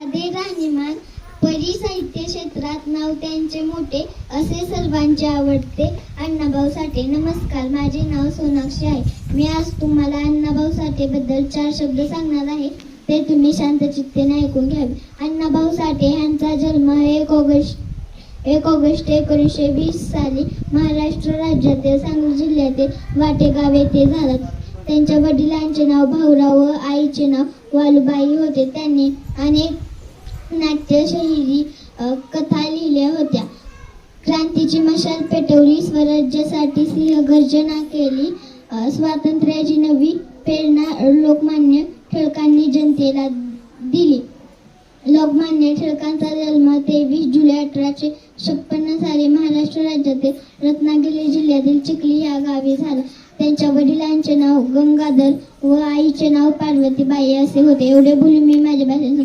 साधे राहणीमान परी साहित्य क्षेत्रात नाव त्यांचे मोठे असे सर्वांचे आवडते. अण्णाभाऊ साठे नमस्कार. माझे नाव सोनाक्षी आहे. मी आज तुम्हाला अण्णाभाऊ साठे बद्दल चार शब्द सांगणार आहे. ते तुम्ही शांतचित्तेने ऐकून घ्यावे. अण्णाभाऊ साठे यांचा जन्म एक ऑगस्ट एक ऑगस्ट एकोणीसशे वीस साली महाराष्ट्र राज्यातील सांगली जिल्ह्यातील वाटेगाव येथे झाला. त्यांच्या वडिलांचे नाव भाऊराव व आईचे नाव वालुबाई होते. त्यांनी अनेक नाट्यशैली कथा लिहिल्या होत्या. क्रांतीची मशाल पेटवली स्वराज्यासाठी सिंहगर्जना केली स्वातंत्र्याची नवी प्रेरणा लोकमान्य टिळकांनी जनतेला दिली. लोकमान्य टिळकांचा जन्म तेवीस जुलै अठराशे छप्पन्न साली महाराष्ट्र राज्यातील रत्नागिरी जिल्ह्यातील चिखली या गावी झाला. त्यांच्या वडिलांचे नाव गंगाधर व आईचे नाव पार्वतीबाई असे होते. एवढे बोलून मी माझ्या भाषेत